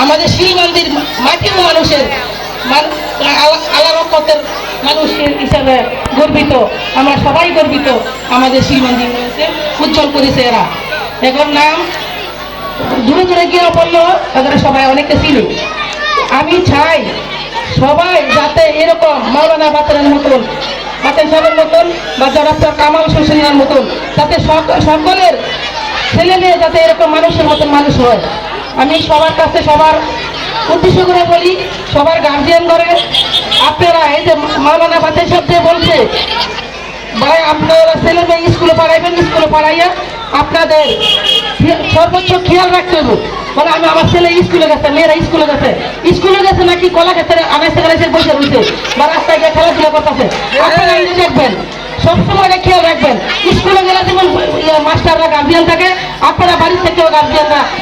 আমাদের শিলমন্দির মাটির মানুষের মান- আল্লাহ- আল্লাহ মানুষ হিসাবে গর্বিত, আমরা সবাই গর্বিত আমাদের শিলমন্দির ইউনিয়নকে উজ্জ্বল করেছে এরা। এখন নাম, দূরে দূরে গিয়ে বলল তাদের সবাই অনেকে ছিল। আমি চাই সবাই যাতে এরকম মৌলানা বাতেনের মতন বাতেন সাহেবের মতন বা ডক্টর কামাল হোসেনের মতন সক- সকলের ছেলে মেয়ে যাতে এরকম মানুষের মতন মানুষ হয়। আমি সবার কাছে সবার উদ্দেশ্য করে বলি সবার গার্জিয়ান করে। আপনারা এই যে বাতেন সাহেব যে বলছে ভাই আপনারা ছেলে মেয়ে স্কুলে পড়াইবেন স্কুলে পড়াইয়া আপনাদের সর্বোচ্চ খেয়াল রাখতে হবে বলে আমি আমার ছেলে স্কুলে গেছে মেয়েরা স্কুলে গেছে। স্কুলে গেছে নাকি কলা গেছে আনাইছে গেছে বসে রয়েছে বা রাস্তায় গিয়ে খেলাধুলা করতেছে? আপনারা দেখবেন সবসময় খেয়াল রাখবেন। স্কুলে গেলে যেমন ইয়ে, মাস্টাররা গার্জিয়ান থাকে আপনারা বাড়ি থেকেও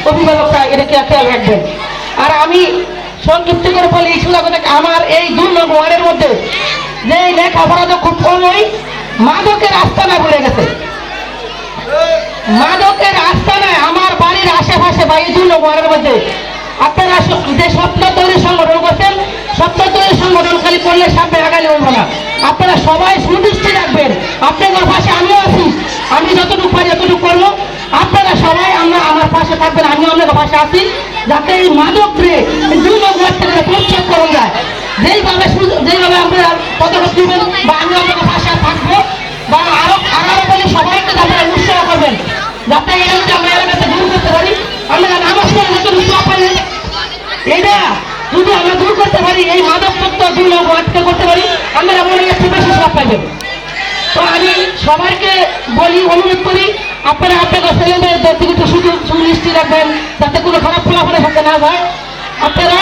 অভিভাবকরা খেয়াল রাখবেন? আর আমি সংক্ষিপ্ত করে বলি আমার এই দুই ওয়ার্ডের মধ্যে যে লেখাপড়া তো খুব কমই, মাদকের আস্তানা গেছে। মাদকের আস্তানায় আমার বাড়ির আশেপাশে বা এই দুই নম্বরের মধ্যে আপনারা যে স্বপ্ন তৈরি সংগঠন করছেন স্বপ্ন তৈরি সংগঠন খালি করলে সামনে আগালে হইব না। আপনারা সবাই সুদৃষ্টি রাখবেন। আপনাদের পাশে আমিও আছি। আমি যতটুকু পারি যতটুকু করব আপনারা সবাই আমরা আমার পাশে থাকবেন আমিও আপনাদের পাশে আছি, যাতে এই মাদক প্রচ্ছেদ করা যায়। যেইভাবে যেইভাবে আপনারা পদক্ষেপ দিবেন বা আমি পাশে থাকব, বা আরও আরও বলি, সবাইকে আপনারা উৎসাহ করবেন, যাতে আমরা দূর করতে পারি। এটা যদি আমরা দূর করতে পারি, এই মাদক তত্ত্ব দুই আটকে করতে পারি, আমরা মনে একটু বেশি সব পাইবেন তো আমি সবাইকে বলি, অনুরোধ করি, আপনারা আপনাদের না যায় আপনারা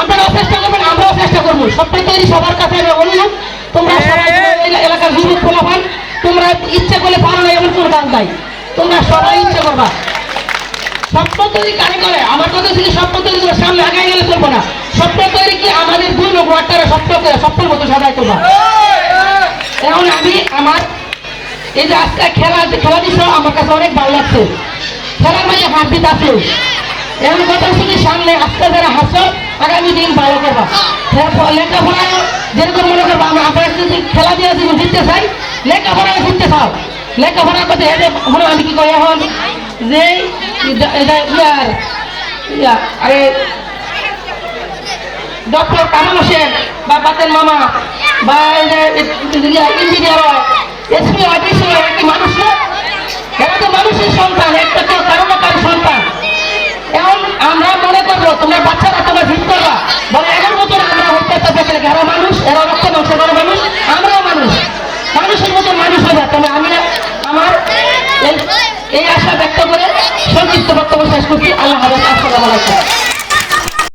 আপনারা চেষ্টা করবেন আমরাও চেষ্টা করব। সবটাই তৈরি সবার কাছে আমি অনুরোধ। তোমরা সবাই এই এলাকার যুবক ফলাফল তোমরা ইচ্ছে করলে পারো না এমন কোনো কাজ নাই তোমরা সবাই ইচ্ছে করবা। স্বপ্ন তৈরি কারে করে আমার কথা ছিল স্বপ্ন তৈরি সামনে আগাই গেলে চলবো না। স্বপ্ন তৈরি কি আমাদের দুই লোক ওয়ার্ডটারে স্বপ্ন স্বপ্নের মতো সাজাই তোলা এখন আমি আমার এই যে আজকে খেলা খেলা দিচ্ছ আমার কাছে অনেক ভালো লাগছে। খেলার মাঝে হারজিত আছে এখন কথা কি সামনে আজকে যারা হাসো আগামী দিন ভালো করবা লেখাপড়া যেরকম মনে করব আমরা আপনারা যদি খেলা দিয়ে জীবন জিততে চাই লেখাপড়া জিততে চাও লেখাপড়ার কথা হেঁটে মনে হয় আমি কি করি এখন যে ইয়ার ইয়া আরে ডক্টর কামাল হোসেন বা বাতেন মামা বা ইঞ্জিনিয়ার এসপি অফিস একটি মানুষ এরা তো মানুষের সন্তান একটা কেউ কারও না কারও সন্তান এখন আমরা মনে করব তোমরা বাচ্চারা তোমরা ভিত করবা বলে এদের মতন আমরা হত্যা পেতে এরা রক্ত মাংস এরা মানুষ, আমরাও মানুষ। মানুষের মতো মানুষ হবে তবে আমি আমার এই- আশা ব্যক্ত করে সংক্ষিপ্ত বক্তব্য শেষ করছি। আল্লাহ আসসালামু আলাইকুম।